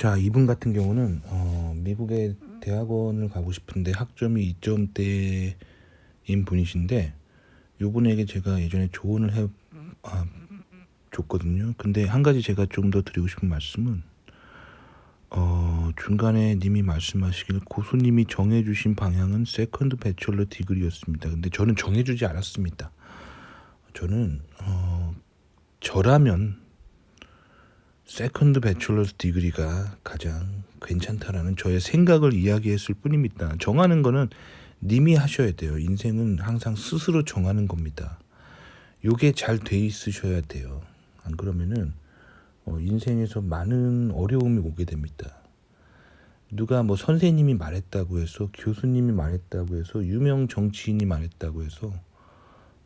자, 이분 같은 경우는 어, 미국의 대학원을 가고 싶은데 학점이 2점대인 분이신데 이분에게 제가 예전에 조언을 해 아, 줬거든요. 근데 한 가지 제가 좀 더 드리고 싶은 말씀은 어, 중간에 님이 말씀하시길 고수님이 정해주신 방향은 세컨드 배철러 디그리였습니다. 근데 저는 정해주지 않았습니다. 저는 어, 저라면 세컨드 배출러스 디그리가 가장 괜찮다라는 저의 생각을 이야기했을 뿐입니다. 정하는 거는 님이 하셔야 돼요. 인생은 항상 스스로 정하는 겁니다. 요게 잘 돼 있으셔야 돼요. 안 그러면은 어, 인생에서 많은 어려움이 오게 됩니다. 누가 뭐 선생님이 말했다고 해서 교수님이 말했다고 해서 유명 정치인이 말했다고 해서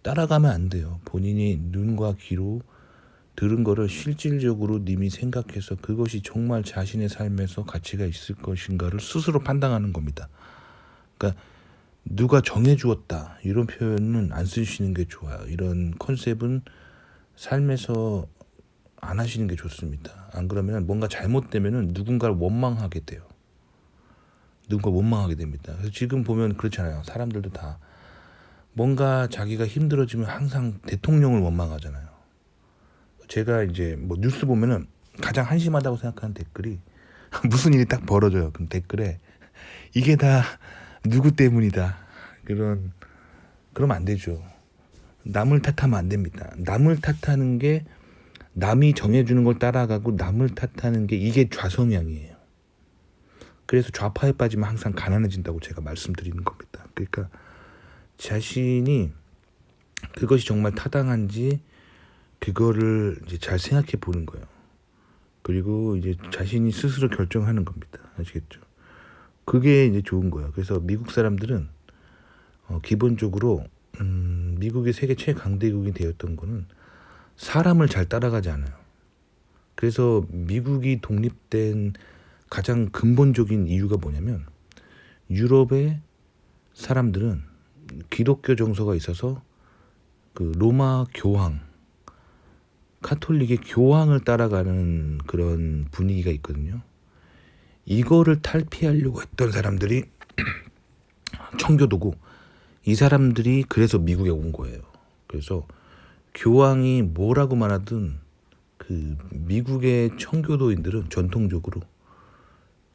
따라가면 안 돼요. 본인이 눈과 귀로 들은 거를 실질적으로 님이 생각해서 그것이 정말 자신의 삶에서 가치가 있을 것인가를 스스로 판단하는 겁니다. 그러니까 누가 정해 주었다 이런 표현은 안 쓰시는 게 좋아요. 이런 컨셉은 삶에서 안 하시는 게 좋습니다. 안 그러면 뭔가 잘못되면은 누군가를 원망하게 돼요. 누군가 원망하게 됩니다. 그래서 지금 보면 그렇잖아요. 사람들도 다 뭔가 자기가 힘들어지면 항상 대통령을 원망하잖아요. 제가 이제 뭐 뉴스 보면은 가장 한심하다고 생각하는 댓글이 무슨 일이 딱 벌어져요. 그럼 댓글에 이게 다 누구 때문이다. 그런 그러면 안 되죠. 남을 탓하면 안 됩니다. 남을 탓하는 게 남이 정해주는 걸 따라가고 남을 탓하는 게 이게 좌성향이에요. 그래서 좌파에 빠지면 항상 가난해진다고 제가 말씀드리는 겁니다. 그러니까 자신이 그것이 정말 타당한지 그거를 이제 잘 생각해 보는 거예요. 그리고 이제 자신이 스스로 결정하는 겁니다. 아시겠죠? 그게 이제 좋은 거예요. 그래서 미국 사람들은 어, 기본적으로 음, 미국이 세계 최강대국이 되었던 거는 사람을 잘 따라가지 않아요. 그래서 미국이 독립된 가장 근본적인 이유가 뭐냐면 유럽의 사람들은 기독교 정서가 있어서 그 로마 교황 카톨릭의 교황을 따라가는 그런 분위기가 있거든요. 이거를 탈피하려고 했던 사람들이 청교도고 이 사람들이 그래서 미국에 온 거예요. 그래서 교황이 뭐라고 말하든 그 미국의 청교도인들은 전통적으로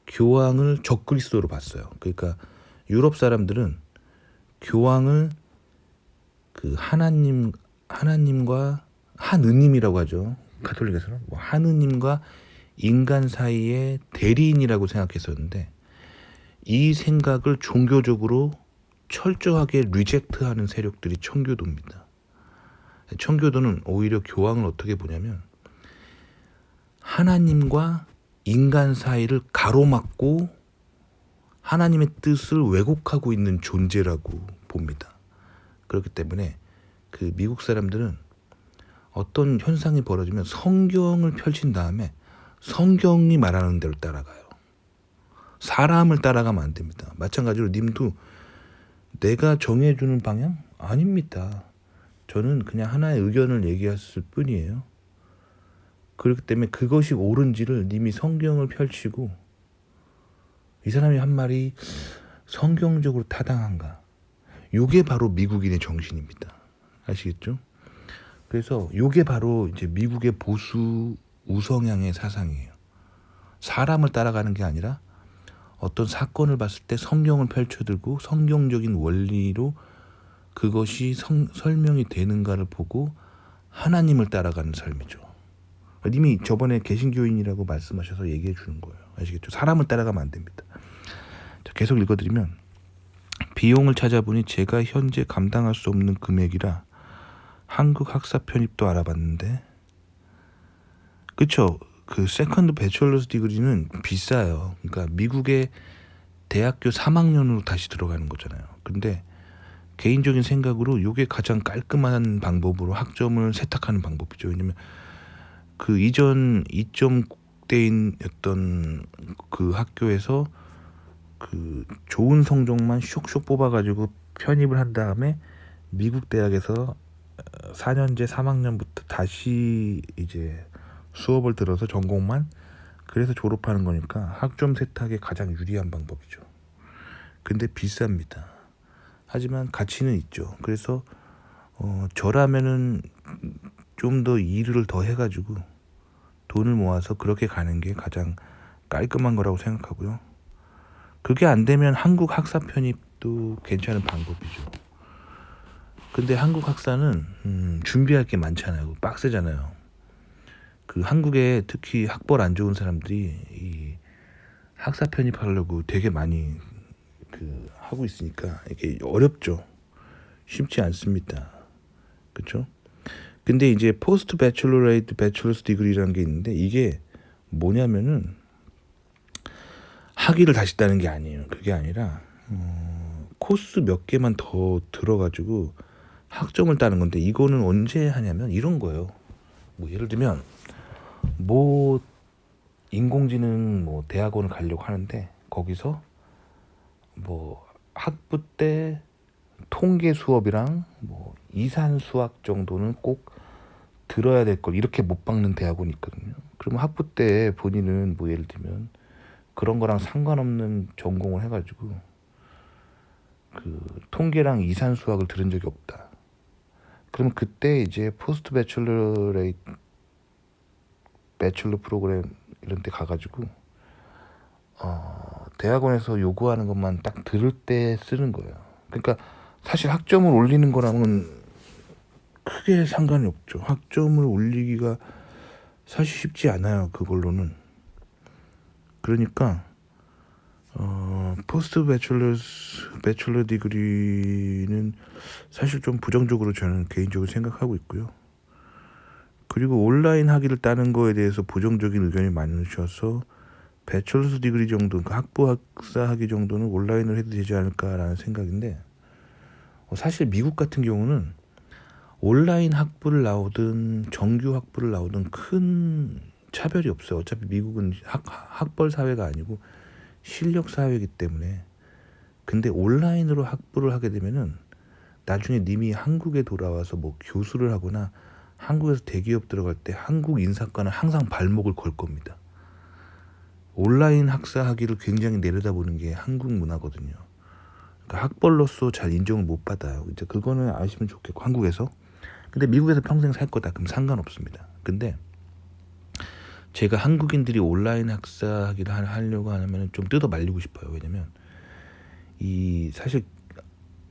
교황을 적그리스도로 봤어요. 그러니까 유럽 사람들은 교황을 그 하나님 하나님과 하느님이라고 하죠. 가톨릭에서는 뭐 하느님과 인간 사이의 대리인이라고 생각했었는데 이 생각을 종교적으로 철저하게 리젝트하는 세력들이 청교도입니다. 청교도는 오히려 교황을 어떻게 보냐면 하나님과 인간 사이를 가로막고 하나님의 뜻을 왜곡하고 있는 존재라고 봅니다. 그렇기 때문에 그 미국 사람들은 어떤 현상이 벌어지면 성경을 펼친 다음에 성경이 말하는 대로 따라가요. 사람을 따라가면 안 됩니다. 마찬가지로 님도 내가 정해주는 방향? 아닙니다. 저는 그냥 하나의 의견을 얘기했을 뿐이에요. 그렇기 때문에 그것이 옳은지를 님이 성경을 펼치고 이 사람이 한 말이 성경적으로 타당한가? 요게 바로 미국인의 정신입니다. 아시겠죠? 그래서 요게 바로 이제 미국의 보수 우성향의 사상이에요. 사람을 따라가는 게 아니라 어떤 사건을 봤을 때 성경을 펼쳐들고 성경적인 원리로 그것이 성, 설명이 되는가를 보고 하나님을 따라가는 삶이죠. 이미 저번에 개신교인이라고 말씀하셔서 얘기해 주는 거예요. 아시겠죠? 사람을 따라가면 안 됩니다. 자, 계속 읽어드리면 비용을 찾아보니 제가 현재 감당할 수 없는 금액이라 한국 학사 편입도 알아봤는데. 그쵸? 그 세컨드 배철러스 디그리는 비싸요. 그러니까 미국의 대학교 3학년으로 다시 들어가는 거잖아요. 근데 개인적인 생각으로 이게 가장 깔끔한 방법으로 학점을 세탁하는 방법이죠. 왜냐면 그 이전 2점대인였던 그 학교에서 그 좋은 성적만 쇽쇽 뽑아가지고 편입을 한 다음에 미국 대학에서 4년제 3학년부터 다시 이제 수업을 들어서 전공만 그래서 졸업하는 거니까 학점 세탁에 가장 유리한 방법이죠. 근데 비쌉니다. 하지만 가치는 있죠. 그래서 어, 저라면은 좀 더 일을 더 해가지고 돈을 모아서 그렇게 가는 게 가장 깔끔한 거라고 생각하고요. 그게 안 되면 한국 학사 편입도 괜찮은 방법이죠. 근데 한국 학사는 음, 준비할 게 많잖아요. 빡세잖아요. 그 한국에 특히 학벌 안 좋은 사람들이 이 학사 편입하려고 되게 많이 그 하고 있으니까 이게 어렵죠. 쉽지 않습니다. 그렇죠? 근데 이제 포스트 배출러레이트 배출러스 디그리라는 게 있는데 이게 뭐냐면은 학위를 다시 따는 게 아니에요. 그게 아니라 어, 코스 몇 개만 더 들어가지고 학점을 따는 건데 이거는 언제 하냐면 이런 거예요. 뭐 예를 들면 뭐 인공지능 뭐 대학원을 가려고 하는데 거기서 뭐 학부 때 통계 수업이랑 뭐 이산 수학 정도는 꼭 들어야 될 걸 이렇게 못 박는 대학원이 있거든요. 그러면 학부 때 본인은 뭐 예를 들면 그런 거랑 상관없는 전공을 해가지고 그 통계랑 이산 수학을 들은 적이 없다. 그러면 그때 이제 포스트 배출러레이 배출러 프로그램 이런 데 가가지고 어, 대학원에서 요구하는 것만 딱 들을 때 쓰는 거예요. 그러니까 사실 학점을 올리는 거랑은 크게 상관이 없죠. 학점을 올리기가 사실 쉽지 않아요. 그걸로는. 그러니까 어, 포스트 배출러스 배출러 디그리는 사실 좀 부정적으로 저는 개인적으로 생각하고 있고요. 그리고 온라인 학위를 따는 거에 대해서 부정적인 의견이 많으셔서 배출러스 디그리 정도, 그 학부 학사 학위 정도는 온라인으로 해도 되지 않을까라는 생각인데 어, 사실 미국 같은 경우는 온라인 학부를 나오든 정규 학부를 나오든 큰 차별이 없어요. 어차피 미국은 학, 학벌 사회가 아니고 실력 사회이기 때문에 근데 온라인으로 학부를 하게 되면은 나중에 님이 한국에 돌아와서 뭐 교수를 하거나 한국에서 대기업 들어갈 때 한국 인사과는 항상 발목을 걸 겁니다. 온라인 학사 학위를 굉장히 내려다보는 게 한국 문화거든요. 그러니까 학벌로서 잘 인정을 못 받아요. 이제 그거는 아시면 좋겠고 한국에서. 근데 미국에서 평생 살 거다 그럼 상관없습니다. 근데 제가 한국인들이 온라인 학사 학위를 하- 하려고 하면 좀 뜯어 말리고 싶어요. 왜냐면 이 사실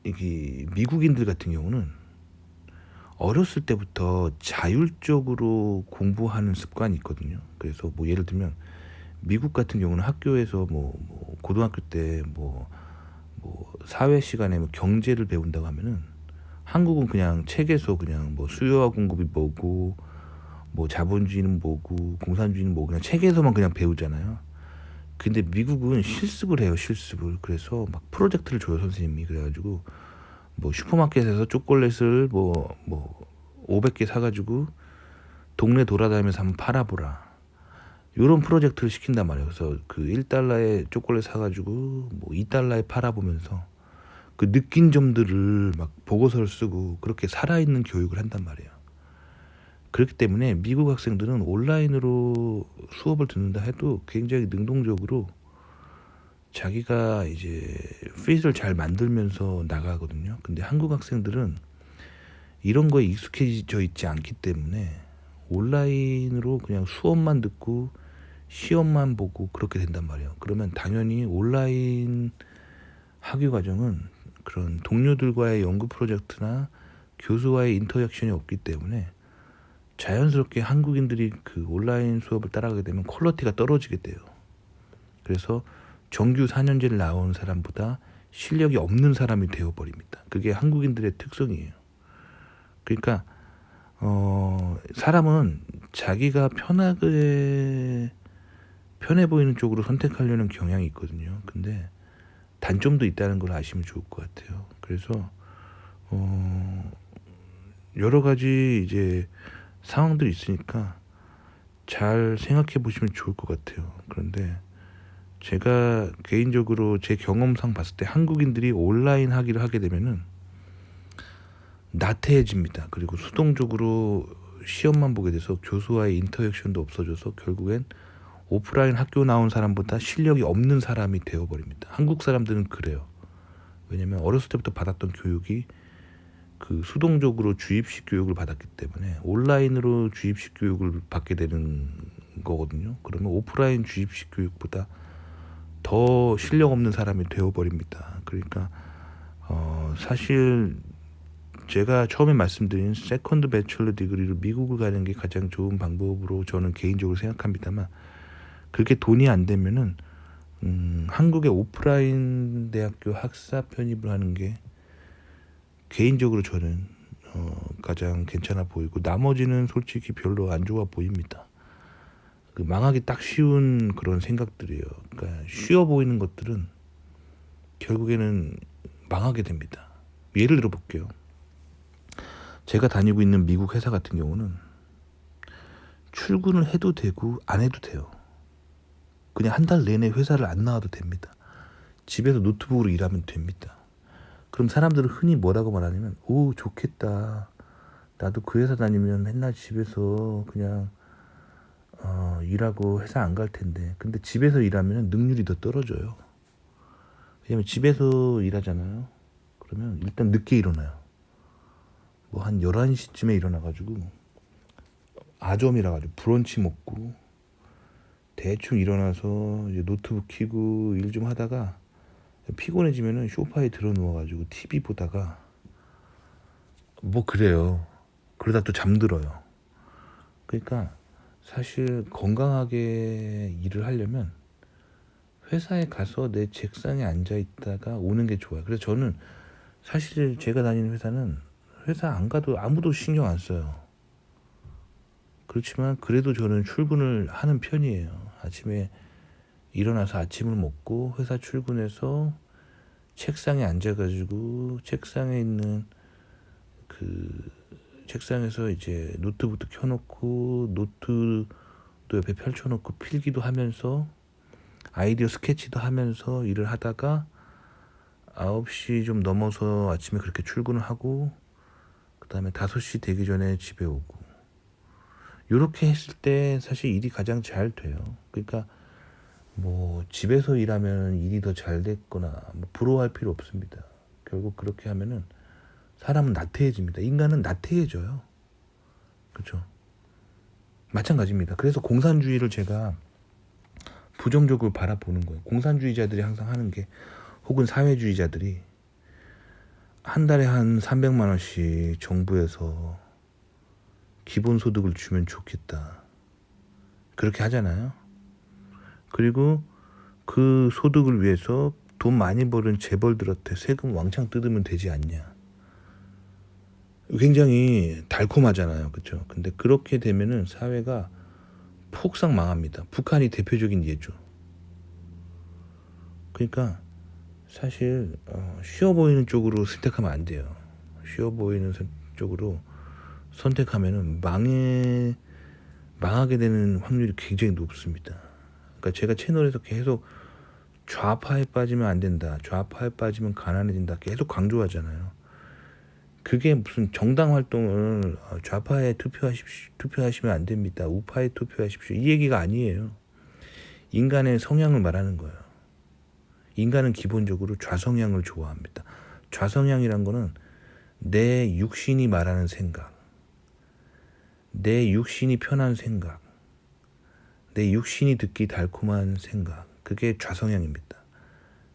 이게 미국인들 같은 경우는 어렸을 때부터 자율적으로 공부하는 습관이 있거든요. 그래서 뭐 예를 들면 미국 같은 경우는 학교에서 뭐, 뭐 고등학교 때뭐 뭐 사회 시간에 뭐 경제를 배운다고 하면은 한국은 그냥 책에서 그냥 뭐 수요와 공급이 뭐고 뭐 자본주의는 뭐고 공산주의는 뭐고 그냥 책에서만 그냥 배우잖아요. 근데 미국은 실습을 해요, 실습을. 그래서 막 프로젝트를 줘요, 선생님이. 그래가지고 뭐 슈퍼마켓에서 초콜릿을 뭐뭐 500개 사가지고 동네 돌아다니면서 한번 팔아보라. 요런 프로젝트를 시킨단 말이에요. 그래서 그 1달러에 초콜릿 사가지고 뭐 2달러에 팔아보면서 그 느낀 점들을 막 보고서를 쓰고 그렇게 살아있는 교육을 한단 말이에요. 그렇기 때문에 미국 학생들은 온라인으로 수업을 듣는다 해도 굉장히 능동적으로 자기가 이제 피드를 잘 만들면서 나가거든요. 근데 한국 학생들은 이런 거에 익숙해져 있지 않기 때문에 온라인으로 그냥 수업만 듣고 시험만 보고 그렇게 된단 말이에요. 그러면 당연히 온라인 학위 과정은 그런 동료들과의 연구 프로젝트나 교수와의 인터랙션이 없기 때문에 자연스럽게 한국인들이 그 온라인 수업을 따라가게 되면 퀄리티가 떨어지게 돼요. 그래서 정규 4년제를 나온 사람보다 실력이 없는 사람이 되어버립니다. 그게 한국인들의 특성이에요. 그러니까 어, 사람은 자기가 편하게 편해 보이는 쪽으로 선택하려는 경향이 있거든요. 근데 단점도 있다는 걸 아시면 좋을 것 같아요. 그래서 어, 여러 가지 이제 상황들이 있으니까 잘 생각해 보시면 좋을 것 같아요. 그런데 제가 개인적으로 제 경험상 봤을 때 한국인들이 온라인 학위를 하게 되면은 나태해집니다. 그리고 수동적으로 시험만 보게 돼서 교수와의 인터랙션도 없어져서 결국엔 오프라인 학교 나온 사람보다 실력이 없는 사람이 되어버립니다. 한국 사람들은 그래요. 왜냐면 어렸을 때부터 받았던 교육이 그 수동적으로 주입식 교육을 받았기 때문에 온라인으로 주입식 교육을 받게 되는 거거든요. 그러면 오프라인 주입식 교육보다 더 실력 없는 사람이 되어버립니다. 그러니까 어 사실 제가 처음에 말씀드린 세컨드 배철러 디그리로 미국을 가는 게 가장 좋은 방법으로 저는 개인적으로 생각합니다만 그게 돈이 안 되면은 음, 한국의 오프라인 대학교 학사 편입을 하는 게 개인적으로 저는 어, 가장 괜찮아 보이고 나머지는 솔직히 별로 안 좋아 보입니다. 그 망하기 딱 쉬운 그런 생각들이에요. 그러니까 쉬워 보이는 것들은 결국에는 망하게 됩니다. 예를 들어 볼게요. 제가 다니고 있는 미국 회사 같은 경우는 출근을 해도 되고 안 해도 돼요. 그냥 한 달 내내 회사를 안 나와도 됩니다. 집에서 노트북으로 일하면 됩니다. 그럼 사람들은 흔히 뭐라고 말하냐면, 오, 좋겠다. 나도 그 회사 다니면 맨날 집에서 그냥, 어, 일하고 회사 안 갈 텐데. 근데 집에서 일하면 능률이 더 떨어져요. 왜냐면 집에서 일하잖아요. 그러면 일단 늦게 일어나요. 뭐 한 11시쯤에 일어나가지고, 아점이라 가지고 브런치 먹고, 대충 일어나서 이제 노트북 켜고 일 좀 하다가 피곤해지면은 소파에 들어 누워가지고 TV 보다가 뭐 그래요. 그러다 또 잠들어요. 그러니까 사실 건강하게 일을 하려면 회사에 가서 내 책상에 앉아 있다가 오는 게 좋아요. 그래서 저는 사실 제가 다니는 회사는 회사 안 가도 아무도 신경 안 써요. 그렇지만 그래도 저는 출근을 하는 편이에요. 아침에 일어나서 아침을 먹고 회사 출근해서 책상에 앉아가지고 책상에 있는 그 책상에서 이제 노트북도 켜놓고 노트도 옆에 펼쳐놓고 필기도 하면서 아이디어 스케치도 하면서 일을 하다가 9시 좀 넘어서 아침에 그렇게 출근을 하고 그 다음에 5시 되기 전에 집에 오고 요렇게 했을 때 사실 일이 가장 잘 돼요. 그러니까 뭐 집에서 일하면 일이 더 잘 됐거나 뭐 부러워할 필요 없습니다. 결국 그렇게 하면은 사람은 나태해집니다. 인간은 나태해져요. 그렇죠? 마찬가지입니다. 그래서 공산주의를 제가 부정적으로 바라보는 거예요. 공산주의자들이 항상 하는 게 혹은 사회주의자들이 한 달에 한 300만 원씩 정부에서 기본소득을 주면 좋겠다. 그렇게 하잖아요. 그리고 그 소득을 위해서 돈 많이 버는 재벌들한테 세금 왕창 뜯으면 되지 않냐. 굉장히 달콤하잖아요. 그렇죠? 근데 그렇게 되면은 사회가 폭삭 망합니다. 북한이 대표적인 예죠. 그러니까 사실 어, 쉬워 보이는 쪽으로 선택하면 안 돼요. 쉬워 보이는 선- 쪽으로 선택하면은 망해 망하게 되는 확률이 굉장히 높습니다. 그러니까 제가 채널에서 계속 좌파에 빠지면 안 된다. 좌파에 빠지면 가난해진다. 계속 강조하잖아요. 그게 무슨 정당 활동을 어, 좌파에 투표하십시오. 투표하시면 안 됩니다. 우파에 투표하십시오. 이 얘기가 아니에요. 인간의 성향을 말하는 거예요. 인간은 기본적으로 좌성향을 좋아합니다. 좌성향이란 거는 내 육신이 말하는 생각, 내 육신이 편한 생각, 내 육신이 듣기 달콤한 생각, 그게 좌성향입니다.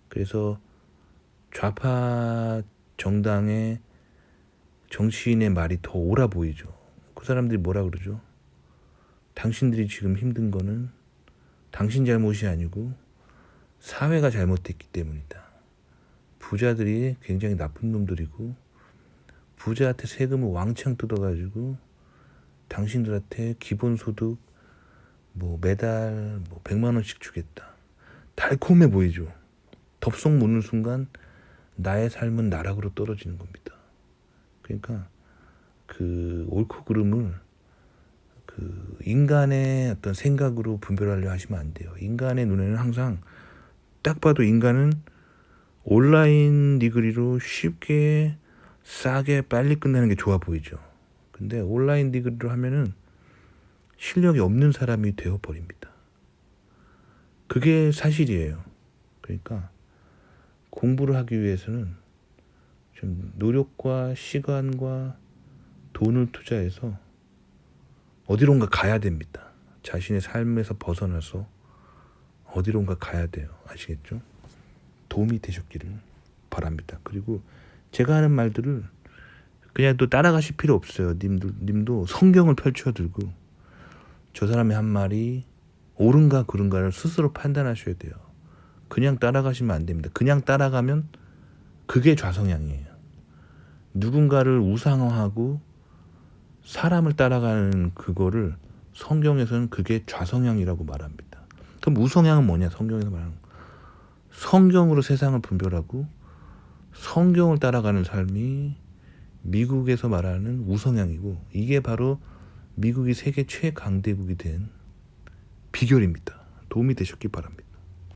그래서 좌파 정당의 정치인의 말이 더 옳아 보이죠. 그 사람들이 뭐라 그러죠? 당신들이 지금 힘든 거는 당신 잘못이 아니고 사회가 잘못됐기 때문이다. 부자들이 굉장히 나쁜 놈들이고 부자한테 세금을 왕창 뜯어가지고 당신들한테 기본소득 뭐 매달 뭐 100만 원씩 주겠다. 달콤해 보이죠. 덥석 무는 순간 나의 삶은 나락으로 떨어지는 겁니다. 그러니까 그 옳고 그름을 그 인간의 어떤 생각으로 분별하려 하시면 안 돼요. 인간의 눈에는 항상 딱 봐도 인간은 온라인 디그리로 쉽게 싸게 빨리 끝내는 게 좋아 보이죠. 근데 온라인 디그리로 하면은 실력이 없는 사람이 되어 버립니다. 그게 사실이에요. 그러니까 공부를 하기 위해서는 좀 노력과 시간과 돈을 투자해서 어디론가 가야 됩니다. 자신의 삶에서 벗어나서 어디론가 가야 돼요. 아시겠죠? 도움이 되셨기를 바랍니다. 그리고 제가 하는 말들을 그냥 또 따라가실 필요 없어요. 님들, 님도 성경을 펼쳐들고 저 사람의 한 말이 옳은가 그른가를 스스로 판단하셔야 돼요. 그냥 따라가시면 안 됩니다. 그냥 따라가면 그게 좌성향이에요. 누군가를 우상화하고 사람을 따라가는 그거를 성경에서는 그게 좌성향이라고 말합니다. 그럼 우성향은 뭐냐? 성경에서 말하는 거. 성경으로 세상을 분별하고 성경을 따라가는 삶이 미국에서 말하는 우성향이고 이게 바로 미국이 세계 최강대국이 된 비결입니다. 도움이 되셨기 바랍니다.